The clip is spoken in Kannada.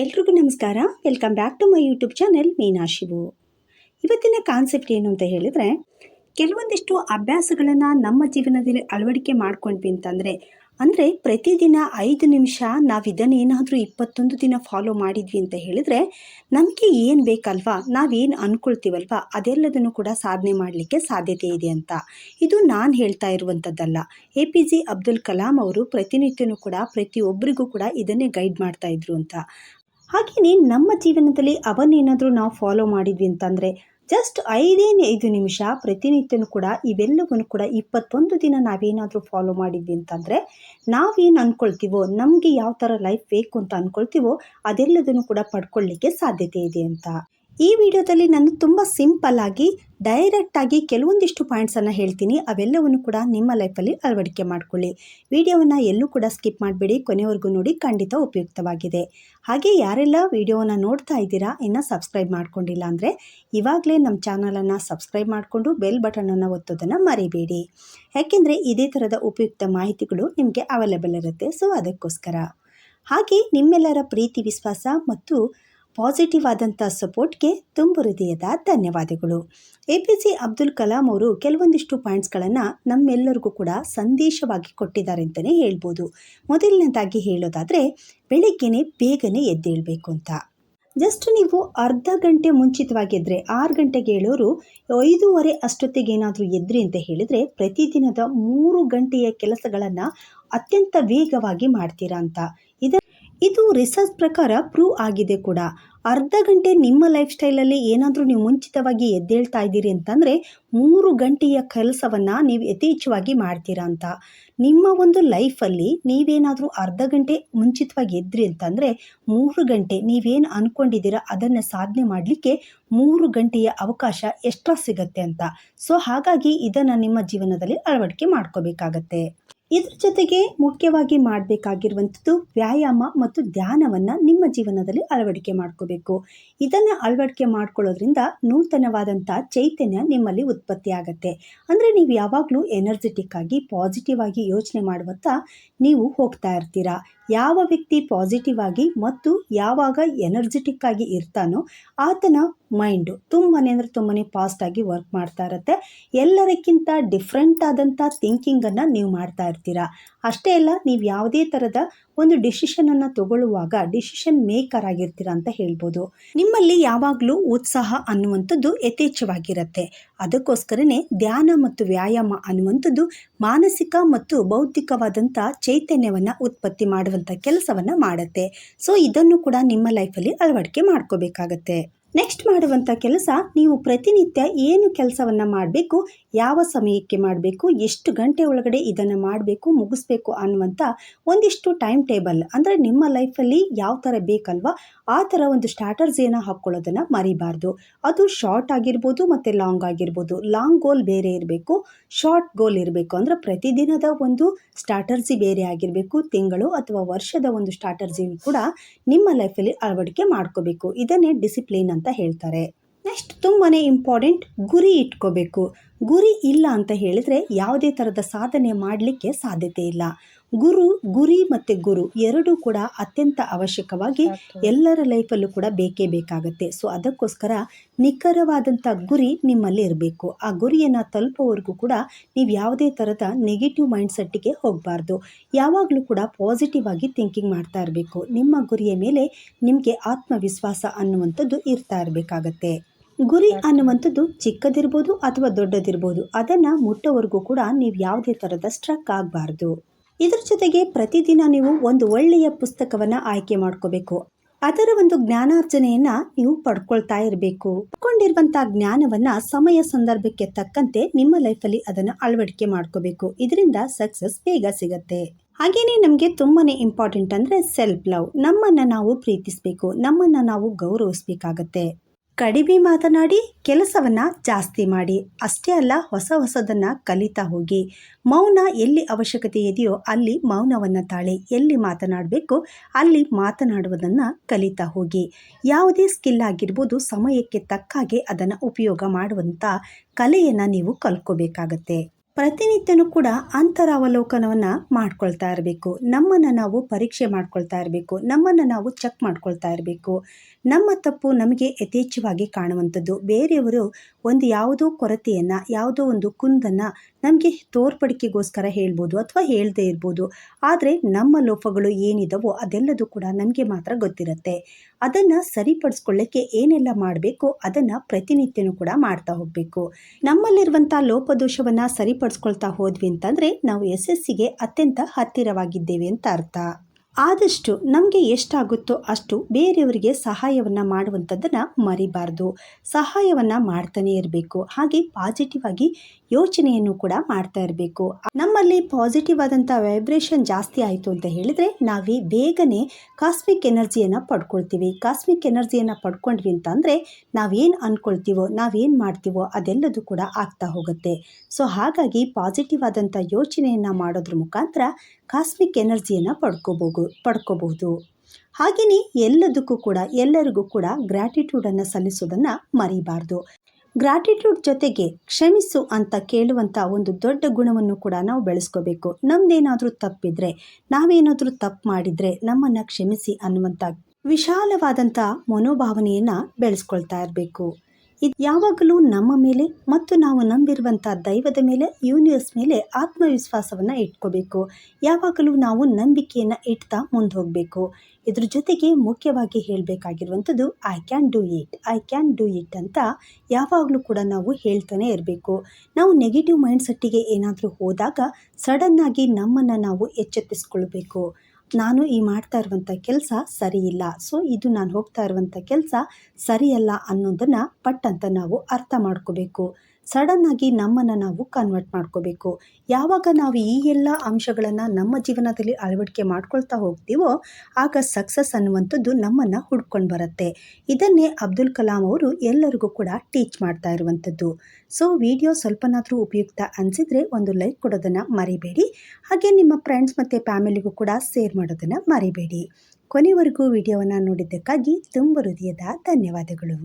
ಎಲ್ರಿಗೂ ನಮಸ್ಕಾರ. Welcome back to my YouTube channel Meena Shivu ಇವತ್ತಿನ ಕಾನ್ಸೆಪ್ಟ್ ಏನು ಅಂತ ಹೇಳಿದರೆ, ಕೆಲವೊಂದಿಷ್ಟು ಅಭ್ಯಾಸಗಳನ್ನು ನಮ್ಮ ಜೀವನದಲ್ಲಿ ಅಳವಡಿಕೆ ಮಾಡ್ಕೊಂಡ್ವಿ ಅಂತಂದರೆ, ಅಂದರೆ ಪ್ರತಿದಿನ ಐದು ನಿಮಿಷ ನಾವು ಇದನ್ನೇನಾದರೂ ಇಪ್ಪತ್ತೊಂದು ದಿನ ಫಾಲೋ ಮಾಡಿದ್ವಿ ಅಂತ ಹೇಳಿದರೆ, ನಮಗೆ ಏನು ಬೇಕಲ್ವಾ, ನಾವೇನು ಅಂದ್ಕೊಳ್ತೀವಲ್ವಾ ಅದೆಲ್ಲದನ್ನು ಕೂಡ ಸಾಧನೆ ಮಾಡಲಿಕ್ಕೆ ಸಾಧ್ಯತೆ ಇದೆ ಅಂತ. ಇದು ನಾನು ಹೇಳ್ತಾ ಇರುವಂಥದ್ದಲ್ಲ A P J Abdul Kalam ಅವರು ಪ್ರತಿನಿತ್ಯನೂ ಕೂಡ ಪ್ರತಿಯೊಬ್ಬರಿಗೂ ಕೂಡ ಇದನ್ನೇ ಗೈಡ್ ಮಾಡ್ತಾ ಇದ್ರು ಅಂತ. ಹಾಗೆಯೇ ನಮ್ಮ ಜೀವನದಲ್ಲಿ ಅವನ್ನೇನಾದರೂ ನಾವು ಫಾಲೋ ಮಾಡಿದ್ವಿ ಅಂತಂದರೆ ಜಸ್ಟ್ ಐದೇನೇ ಐದು ನಿಮಿಷ ಪ್ರತಿನಿತ್ಯನೂ ಕೂಡ ಇವೆಲ್ಲವನ್ನು ಕೂಡ ಇಪ್ಪತ್ತೊಂದು ದಿನ ನಾವೇನಾದರೂ ಫಾಲೋ ಮಾಡಿದ್ವಿ ಅಂತಂದರೆ ನಾವೇನು ಅಂದ್ಕೊಳ್ತೀವೋ ನಮಗೆ ಯಾವ ಥರ ಲೈಫ್ ಬೇಕು ಅಂತ ಅಂದ್ಕೊಳ್ತೀವೋ ಅದೆಲ್ಲದನ್ನು ಕೂಡ ಪಡ್ಕೊಳ್ಳಿಕ್ಕೆ ಸಾಧ್ಯತೆ ಇದೆ ಅಂತ. ಈ ವಿಡಿಯೋದಲ್ಲಿ ನಾನು ತುಂಬ ಸಿಂಪಲ್ ಆಗಿ ಡೈರೆಕ್ಟ್ ಆಗಿ ಕೆಲವೊಂದಿಷ್ಟು ಪಾಯಿಂಟ್ಸನ್ನು ಹೇಳ್ತೀನಿ. ಅವೆಲ್ಲವನ್ನು ಕೂಡ ನಿಮ್ಮ ಲೈಫಲ್ಲಿ ಅಳವಡಿಕೆ ಮಾಡಿಕೊಳ್ಳಿ. ವಿಡಿಯೋವನ್ನು ಎಲ್ಲೂ ಕೂಡ ಸ್ಕಿಪ್ ಮಾಡಬೇಡಿ. ಕೊನೆವರೆಗೂ ನೋಡಿ ಖಂಡಿತ ಉಪಯುಕ್ತವಾಗಿದೆ. ಹಾಗೆ ಯಾರೆಲ್ಲ ವಿಡಿಯೋವನ್ನು ನೋಡ್ತಾ ಇದ್ದೀರಾ, ಇನ್ನು ಸಬ್ಸ್ಕ್ರೈಬ್ ಮಾಡ್ಕೊಂಡಿಲ್ಲ ಅಂದರೆ, ಇವಾಗಲೇ ನಮ್ಮ ಚಾನಲನ್ನು ಸಬ್ಸ್ಕ್ರೈಬ್ ಮಾಡಿಕೊಂಡು ಬೆಲ್ ಬಟನನ್ನು ಒತ್ತೋದನ್ನು ಮರಿಬೇಡಿ. ಯಾಕೆಂದರೆ ಇದೇ ಥರದ ಉಪಯುಕ್ತ ಮಾಹಿತಿಗಳು ನಿಮಗೆ ಅವೈಲೇಬಲ್ ಇರುತ್ತೆ. ಸೊ ಅದಕ್ಕೋಸ್ಕರ. ಹಾಗೆ ನಿಮ್ಮೆಲ್ಲರ ಪ್ರೀತಿ, ವಿಶ್ವಾಸ ಮತ್ತು ಪಾಸಿಟಿವ್ ಆದಂಥ ಸಪೋರ್ಟ್ಗೆ ತುಂಬ ಹೃದಯದ ಧನ್ಯವಾದಗಳು. A P J Abdul Kalam ಅವರು ಕೆಲವೊಂದಿಷ್ಟು ಪಾಯಿಂಟ್ಸ್ಗಳನ್ನು ನಮ್ಮೆಲ್ಲರಿಗೂ ಕೂಡ ಸಂದೇಶವಾಗಿ ಕೊಟ್ಟಿದ್ದಾರೆ ಅಂತಲೇ ಹೇಳ್ಬೋದು. ಮೊದಲನೇದಾಗಿ ಹೇಳೋದಾದರೆ, ಬೆಳಗ್ಗೆನೆ ಬೇಗನೆ ಎದ್ದೇಳಬೇಕು ಅಂತ. ಜಸ್ಟ್ ನೀವು ಅರ್ಧ ಗಂಟೆ ಮುಂಚಿತವಾಗಿ ಎದ್ರೆ ಆರು ಗಂಟೆಗೆ ಹೇಳೋರು ಐದೂವರೆ ಅಷ್ಟೊತ್ತಿಗೆ ಏನಾದರೂ ಎದ್ರಿ ಅಂತ ಹೇಳಿದರೆ ಪ್ರತಿದಿನದ ಮೂರು ಗಂಟೆಯ ಕೆಲಸಗಳನ್ನು ಅತ್ಯಂತ ವೇಗವಾಗಿ ಮಾಡ್ತೀರಾ ಅಂತ. ಇದ ಇದು ರಿಸರ್ಚ್ ಪ್ರಕಾರ ಪ್ರೂವ್ ಆಗಿದೆ ಕೂಡ. ಅರ್ಧ ಗಂಟೆ ನಿಮ್ಮ ಲೈಫ್ ಸ್ಟೈಲಲ್ಲಿ ಏನಾದರೂ ನೀವು ಮುಂಚಿತವಾಗಿ ಎದ್ದೇಳ್ತಾ ಇದ್ದೀರಿ ಅಂತಂದರೆ ಮೂರು ಗಂಟೆಯ ಕೆಲಸವನ್ನು ನೀವು ಯಥೇಚ್ಛವಾಗಿ ಮಾಡ್ತೀರಾ ಅಂತ. ನಿಮ್ಮ ಒಂದು ಲೈಫಲ್ಲಿ ನೀವೇನಾದರೂ ಅರ್ಧ ಗಂಟೆ ಮುಂಚಿತವಾಗಿ ಎದ್ರಿ ಅಂತಂದರೆ ಮೂರು ಗಂಟೆ ನೀವೇನು ಅಂದ್ಕೊಂಡಿದ್ದೀರಾ ಅದನ್ನು ಸಾಧನೆ ಮಾಡಲಿಕ್ಕೆ ಮೂರು ಗಂಟೆಯ ಅವಕಾಶ ಎಕ್ಸ್ಟ್ರಾ ಸಿಗತ್ತೆ ಅಂತ. ಸೊ ಹಾಗಾಗಿ ಇದನ್ನು ನಿಮ್ಮ ಜೀವನದಲ್ಲಿ ಅಳವಡಿಕೆ ಮಾಡ್ಕೋಬೇಕಾಗತ್ತೆ. ಇದ್ರ ಜೊತೆಗೆ ಮುಖ್ಯವಾಗಿ ಮಾಡಬೇಕಾಗಿರುವಂಥದ್ದು ವ್ಯಾಯಾಮ ಮತ್ತು ಧ್ಯಾನವನ್ನು ನಿಮ್ಮ ಜೀವನದಲ್ಲಿ ಅಳವಡಿಕೆ ಮಾಡ್ಕೋಬೇಕು. ಇದನ್ನು ಅಳವಡಿಕೆ ಮಾಡ್ಕೊಳ್ಳೋದ್ರಿಂದ ನೂತನವಾದಂಥ ಚೈತನ್ಯ ನಿಮ್ಮಲ್ಲಿ ಉತ್ಪತ್ತಿ ಆಗುತ್ತೆ. ಅಂದರೆ ನೀವು ಯಾವಾಗಲೂ ಎನರ್ಜೆಟಿಕ್ ಆಗಿ ಪಾಸಿಟಿವ್ ಆಗಿ ಯೋಚನೆ ಮಾಡುವತ್ತ ನೀವು ಹೋಗ್ತಾ ಇರ್ತೀರಾ. ಯಾವ ವ್ಯಕ್ತಿ ಪಾಸಿಟಿವ್ ಆಗಿ ಮತ್ತು ಯಾವಾಗ ಎನರ್ಜೆಟಿಕ್ ಆಗಿ ಇರ್ತಾನೋ ಆತನ ಮೈಂಡು ತುಂಬಾ ಅಂದರೆ ತುಂಬಾ ಫಾಸ್ಟಾಗಿ ವರ್ಕ್ ಮಾಡ್ತಾ ಇರುತ್ತೆ. ಎಲ್ಲರಿಗಿಂತ ಡಿಫ್ರೆಂಟ್ ಆದಂಥ ಥಿಂಕಿಂಗನ್ನು ನೀವು ಮಾಡ್ತಾ ಇರ್ತೀರಾ? ಅಷ್ಟೇ ಅಲ್ಲ, ನೀವು ಯಾವುದೇ ಥರದ ಒಂದು ಡಿಸಿಷನನ್ನು ತಗೊಳ್ಳುವಾಗ ಡಿಸಿಷನ್ ಮೇಕರ್ ಆಗಿರ್ತೀರ ಅಂತ ಹೇಳ್ಬೋದು. ನಿಮ್ಮಲ್ಲಿ ಯಾವಾಗಲೂ ಉತ್ಸಾಹ ಅನ್ನುವಂಥದ್ದು ಯಥೇಚ್ಛವಾಗಿರುತ್ತೆ. ಅದಕ್ಕೋಸ್ಕರನೇ ಧ್ಯಾನ ಮತ್ತು ವ್ಯಾಯಾಮ ಅನ್ನುವಂಥದ್ದು ಮಾನಸಿಕ ಮತ್ತು ಬೌದ್ಧಿಕವಾದಂಥ ಚೈತನ್ಯವನ್ನು ಉತ್ಪತ್ತಿ ಮಾಡುವಂಥ ಕೆಲಸವನ್ನು ಮಾಡುತ್ತೆ. ಸೊ ಇದನ್ನು ಕೂಡ ನಿಮ್ಮ ಲೈಫಲ್ಲಿ ಅಳವಡಿಕೆ ಮಾಡ್ಕೋಬೇಕಾಗತ್ತೆ. ನೆಕ್ಸ್ಟ್ ಮಾಡುವಂಥ ಕೆಲಸ ನೀವು ಪ್ರತಿನಿತ್ಯ ಏನು ಕೆಲಸವನ್ನು ಮಾಡಬೇಕು, ಯಾವ ಸಮಯಕ್ಕೆ ಮಾಡಬೇಕು, ಎಷ್ಟು ಗಂಟೆ ಒಳಗಡೆ ಇದನ್ನು ಮಾಡಬೇಕು, ಮುಗಿಸ್ಬೇಕು ಅನ್ನುವಂಥ ಒಂದಿಷ್ಟು ಟೈಮ್ ಟೇಬಲ್ ಅಂದರೆ ನಿಮ್ಮ ಲೈಫಲ್ಲಿ ಯಾವ ಥರ ಬೇಕಲ್ವಾ, ಆ ಥರ ಒಂದು ಸ್ಟಾರ್ಟರ್ಸಿಯನ್ನು ಹಾಕ್ಕೊಳ್ಳೋದನ್ನು ಮರಿಬಾರ್ದು. ಅದು ಶಾರ್ಟ್ ಆಗಿರ್ಬೋದು ಮತ್ತು ಲಾಂಗ್ ಆಗಿರ್ಬೋದು. ಲಾಂಗ್ ಗೋಲ್ ಬೇರೆ ಇರಬೇಕು. ಶಾರ್ಟ್ ಗೋಲ್ ಇರಬೇಕು ಅಂದರೆ ಪ್ರತಿದಿನದ ಒಂದು ಸ್ಟಾರ್ಟರ್ಸಿ ಬೇರೆ ಆಗಿರಬೇಕು. ತಿಂಗಳು ಅಥವಾ ವರ್ಷದ ಒಂದು ಸ್ಟಾರ್ಟರ್ಸಿ ಕೂಡ ನಿಮ್ಮ ಲೈಫಲ್ಲಿ ಅಳವಡಿಕೆ ಮಾಡ್ಕೋಬೇಕು. ಇದನ್ನೇ ಡಿಸಿಪ್ಲಿನ್ ಅಂತ ಹೇಳ್ತಾರೆ. ನೆಕ್ಸ್ಟ್ ತುಂಬಾ ಇಂಪಾರ್ಟೆಂಟ್ ಗುರಿ ಇಟ್ಕೋಬೇಕು. ಗುರಿ ಇಲ್ಲ ಅಂತ ಹೇಳಿದರೆ ಯಾವುದೇ ಥರದ ಸಾಧನೆ ಮಾಡಲಿಕ್ಕೆ ಸಾಧ್ಯತೆ ಇಲ್ಲ. ಗುರು ಗುರಿ ಮತ್ತು ಗುರು ಎರಡೂ ಕೂಡ ಅತ್ಯಂತ ಅವಶ್ಯಕವಾಗಿ ಎಲ್ಲರ ಲೈಫಲ್ಲೂ ಕೂಡ ಬೇಕೇ ಬೇಕಾಗುತ್ತೆ. ಸೊ ಅದಕ್ಕೋಸ್ಕರ ನಿಖರವಾದಂಥ ಗುರಿ ನಿಮ್ಮಲ್ಲಿ ಇರಬೇಕು. ಆ ಗುರಿಯನ್ನು ತಲುಪೋವರೆಗೂ ಕೂಡ ನೀವು ಯಾವುದೇ ಥರದ ನೆಗೆಟಿವ್ ಮೈಂಡ್ ಸೆಟ್ಟಿಗೆ ಹೋಗಬಾರ್ದು. ಯಾವಾಗಲೂ ಕೂಡ ಪಾಸಿಟಿವ್ ಆಗಿ ಥಿಂಕಿಂಗ್ ಮಾಡ್ತಾ ಇರಬೇಕು. ನಿಮ್ಮ ಗುರಿಯ ಮೇಲೆ ನಿಮಗೆ ಆತ್ಮವಿಶ್ವಾಸ ಅನ್ನುವಂಥದ್ದು ಇರ್ತಾ ಇರಬೇಕಾಗತ್ತೆ. ಗುರಿ ಅನ್ನುವಂಥದ್ದು ಚಿಕ್ಕದಿರ್ಬೋದು ಅಥವಾ ದೊಡ್ಡದಿರ್ಬೋದು ಅದನ್ನು ಮುಟ್ಟೋವರೆಗೂ ಕೂಡ ನೀವು ಯಾವುದೇ ಥರದ ಸ್ಟ್ರಕ್ ಆಗಬಾರ್ದು. ಇದರ ಜೊತೆಗೆ ಪ್ರತಿದಿನ ನೀವು ಒಂದು ಒಳ್ಳೆಯ ಪುಸ್ತಕವನ್ನು ಆಯ್ಕೆ ಮಾಡ್ಕೋಬೇಕು. ಅದರ ಒಂದು ಜ್ಞಾನಾರ್ಜನೆಯನ್ನ ನೀವು ಪಡ್ಕೊಳ್ತಾ ಇರಬೇಕು. ಪಡ್ಕೊಂಡಿರುವಂಥ ಜ್ಞಾನವನ್ನ ಸಮಯ ಸಂದರ್ಭಕ್ಕೆ ತಕ್ಕಂತೆ ನಿಮ್ಮ ಲೈಫಲ್ಲಿ ಅದನ್ನು ಅಳವಡಿಕೆ ಮಾಡ್ಕೋಬೇಕು. ಇದರಿಂದ ಸಕ್ಸಸ್ ಬೇಗ ಸಿಗತ್ತೆ. ಹಾಗೇನೆ ನಮಗೆ ತುಂಬಾನೇ ಇಂಪಾರ್ಟೆಂಟ್ ಅಂದರೆ ಸೆಲ್ಫ್ ಲವ್. ನಮ್ಮನ್ನು ನಾವು ಪ್ರೀತಿಸಬೇಕು. ನಮ್ಮನ್ನು ನಾವು ಗೌರವಿಸಬೇಕಾಗತ್ತೆ. ಕಡಿಮೆ ಮಾತನಾಡಿ ಕೆಲಸವನ್ನು ಜಾಸ್ತಿ ಮಾಡಿ. ಅಷ್ಟೇ ಅಲ್ಲ, ಹೊಸ ಹೊಸದನ್ನು ಕಲಿತಾ ಹೋಗಿ. ಮೌನ ಎಲ್ಲಿ ಅವಶ್ಯಕತೆ ಇದೆಯೋ ಅಲ್ಲಿ ಮೌನವನ್ನು ತಾಳಿ. ಎಲ್ಲಿ ಮಾತನಾಡಬೇಕು ಅಲ್ಲಿ ಮಾತನಾಡುವುದನ್ನು ಕಲಿತಾ ಹೋಗಿ. ಯಾವುದೇ ಸ್ಕಿಲ್ ಆಗಿರ್ಬೋದು, ಸಮಯಕ್ಕೆ ತಕ್ಕಾಗೆ ಅದನ್ನು ಉಪಯೋಗ ಮಾಡುವಂಥ ಕಲೆಯನ್ನು ನೀವು ಕಲ್ತ್ಕೋಬೇಕಾಗತ್ತೆ. ಪ್ರತಿನಿತ್ಯನೂ ಕೂಡ ಅಂತರಾವಲೋಕನವನ್ನು ಮಾಡ್ಕೊಳ್ತಾ ಇರಬೇಕು. ನಮ್ಮನ್ನು ನಾವು ಪರೀಕ್ಷೆ ಮಾಡ್ಕೊಳ್ತಾ ಇರಬೇಕು. ನಮ್ಮನ್ನು ನಾವು ಚೆಕ್ ಮಾಡ್ಕೊಳ್ತಾ ಇರಬೇಕು. ನಮ್ಮ ತಪ್ಪು ನಮಗೆ ಯಥೇಚ್ಛವಾಗಿ ಕಾಣುವಂಥದ್ದು. ಬೇರೆಯವರು ಒಂದು ಯಾವುದೋ ಕೊರತೆಯನ್ನು, ಯಾವುದೋ ಒಂದು ಕುಂದನ್ನು ನಮಗೆ ತೋರ್ಪಡಿಕೆಗೋಸ್ಕರ ಹೇಳ್ಬೋದು ಅಥವಾ ಹೇಳದೇ ಇರ್ಬೋದು. ಆದರೆ ನಮ್ಮ ಲೋಪಗಳು ಏನಿದವೋ ಅದೆಲ್ಲದೂ ಕೂಡ ನಮಗೆ ಮಾತ್ರ ಗೊತ್ತಿರುತ್ತೆ. ಅದನ್ನು ಸರಿಪಡಿಸ್ಕೊಳ್ಳೋಕ್ಕೆ ಏನೆಲ್ಲ ಮಾಡಬೇಕು ಅದನ್ನು ಪ್ರತಿನಿತ್ಯನೂ ಕೂಡ ಮಾಡ್ತಾ ಹೋಗಬೇಕು. ನಮ್ಮಲ್ಲಿರುವಂಥ ಲೋಪದೋಷವನ್ನು ಸರಿಪಡಿಸ್ಕೊಳ್ತಾ ಹೋದ್ವಿ ಅಂತಂದರೆ ನಾವು ಯಶಸ್ಸಿಗೆ ಅತ್ಯಂತ ಹತ್ತಿರವಾಗಿದ್ದೇವೆ ಅಂತ ಅರ್ಥ. ಆದಷ್ಟು ನಮಗೆ ಎಷ್ಟಾಗುತ್ತೋ ಅಷ್ಟು ಬೇರೆಯವರಿಗೆ ಸಹಾಯವನ್ನು ಮಾಡುವಂಥದ್ದನ್ನು ಮರಿಬಾರ್ದು. ಸಹಾಯವನ್ನು ಮಾಡ್ತಾನೆ ಇರಬೇಕು. ಹಾಗೆ ಪಾಸಿಟಿವ್ ಆಗಿ ಯೋಚನೆಯನ್ನು ಕೂಡ ಮಾಡ್ತಾ ಇರಬೇಕು. ನಮ್ಮಲ್ಲಿ ಪಾಸಿಟಿವ್ ಆದಂಥ ವೈಬ್ರೇಷನ್ ಜಾಸ್ತಿ ಆಯಿತು ಅಂತ ಹೇಳಿದರೆ ನಾವೇ ಬೇಗನೆ ಕಾಸ್ಮಿಕ್ ಎನರ್ಜಿಯನ್ನು ಪಡ್ಕೊಳ್ತೀವಿ. ಕಾಸ್ಮಿಕ್ ಎನರ್ಜಿಯನ್ನು ಪಡ್ಕೊಂಡ್ವಿ ಅಂತಂದರೆ ನಾವೇನು ಅಂದ್ಕೊಳ್ತೀವೋ ನಾವೇನು ಮಾಡ್ತೀವೋ ಅದೆಲ್ಲದೂ ಕೂಡ ಆಗ್ತಾ ಹೋಗುತ್ತೆ. ಸೊ ಹಾಗಾಗಿ ಪಾಸಿಟಿವ್ ಆದಂಥ ಯೋಚನೆಯನ್ನು ಮಾಡೋದ್ರ ಮುಖಾಂತರ ಕಾಸ್ಮಿಕ್ ಎನರ್ಜಿಯನ್ನು ಪಡ್ಕೋಬೋದು, ಪಡ್ಕೋಬಹುದು. ಹಾಗೆಯೇ ಎಲ್ಲದಕ್ಕೂ ಕೂಡ, ಎಲ್ಲರಿಗೂ ಕೂಡ ಗ್ರ್ಯಾಟಿಟ್ಯೂಡನ್ನು ಸಲ್ಲಿಸೋದನ್ನು ಮರಿಬಾರ್ದು. ಗ್ರ್ಯಾಟಿಟ್ಯೂಡ್ ಜೊತೆಗೆ ಕ್ಷಮಿಸು ಅಂತ ಕೇಳುವಂಥ ಒಂದು ದೊಡ್ಡ ಗುಣವನ್ನು ಕೂಡ ನಾವು ಬೆಳೆಸ್ಕೋಬೇಕು. ನಮ್ದೇನಾದರೂ ತಪ್ಪಿದ್ರೆ, ನಾವೇನಾದರೂ ತಪ್ಪು ಮಾಡಿದರೆ ನಮ್ಮನ್ನು ಕ್ಷಮಿಸಿ ಅನ್ನುವಂಥ ವಿಶಾಲವಾದಂಥ ಮನೋಭಾವನೆಯನ್ನು ಬೆಳೆಸ್ಕೊಳ್ತಾ ಇರಬೇಕು. ಇದು ಯಾವಾಗಲೂ ನಮ್ಮ ಮೇಲೆ ಮತ್ತು ನಾವು ನಂಬಿರುವಂಥ ದೈವದ ಮೇಲೆ ಯೂನಿವರ್ಸ್ ಮೇಲೆ ಆತ್ಮವಿಶ್ವಾಸವನ್ನು ಇಟ್ಕೋಬೇಕು. ಯಾವಾಗಲೂ ನಾವು ನಂಬಿಕೆಯನ್ನು ಇಡ್ತಾ ಮುಂದೆ ಹೋಗಬೇಕು ಇದ್ರ ಜೊತೆಗೆ ಮುಖ್ಯವಾಗಿ ಹೇಳಬೇಕಾಗಿರುವಂಥದ್ದು I can do it I can do it ಅಂತ ಯಾವಾಗಲೂ ಕೂಡ ನಾವು ಹೇಳ್ತಾನೆ ಇರಬೇಕು. ನಾವು ನೆಗೆಟಿವ್ ಮೈಂಡ್ಸೆಟ್ಟಿಗೆ ಏನಾದರೂ ಹೋದಾಗ ಸಡನ್ನಾಗಿ ನಮ್ಮನ್ನು ನಾವು ಎಚ್ಚೆತ್ತಿಸ್ಕೊಳ್ಬೇಕು. ನಾನು ಈ ಮಾಡ್ತಾ ಇರುವಂಥ ಕೆಲಸ ಸರಿಯಿಲ್ಲ ಸೊ ಇದು ನಾನು ಹೋಗ್ತಾ ಇರುವಂಥ ಕೆಲಸ ಸರಿಯಲ್ಲ ಅನ್ನೋದನ್ನು ಪಟ್ಟಂತ ನಾವು ಅರ್ಥ ಮಾಡ್ಕೋಬೇಕು. ಸಡನ್ನಾಗಿ ನಮ್ಮನ್ನು ನಾವು ಕನ್ವರ್ಟ್ ಮಾಡ್ಕೋಬೇಕು. ಯಾವಾಗ ನಾವು ಈ ಎಲ್ಲ ಅಂಶಗಳನ್ನು ನಮ್ಮ ಜೀವನದಲ್ಲಿ ಅಳವಡಿಕೆ ಮಾಡ್ಕೊಳ್ತಾ ಹೋಗ್ತೀವೋ ಆಗ ಸಕ್ಸಸ್ ಅನ್ನುವಂಥದ್ದು ನಮ್ಮನ್ನು ಹುಡ್ಕೊಂಡು ಬರುತ್ತೆ. ಇದನ್ನೇ ಅಬ್ದುಲ್ ಕಲಾಂ ಅವರು ಎಲ್ಲರಿಗೂ ಕೂಡ ಟೀಚ್ ಮಾಡ್ತಾ ಇರುವಂಥದ್ದು. ಸೊ ವಿಡಿಯೋ ಸ್ವಲ್ಪನಾದರೂ ಉಪಯುಕ್ತ ಅನಿಸಿದರೆ ಒಂದು ಲೈಕ್ ಕೊಡೋದನ್ನು ಮರಿಬೇಡಿ. ಹಾಗೆ ನಿಮ್ಮ ಫ್ರೆಂಡ್ಸ್ ಮತ್ತು ಫ್ಯಾಮಿಲಿಗೂ ಕೂಡ ಶೇರ್ ಮಾಡೋದನ್ನು ಮರಿಬೇಡಿ. ಕೊನೆವರೆಗೂ ವಿಡಿಯೋವನ್ನು ನೋಡಿದ್ದಕ್ಕಾಗಿ ತುಂಬ ಹೃದಯದ ಧನ್ಯವಾದಗಳು.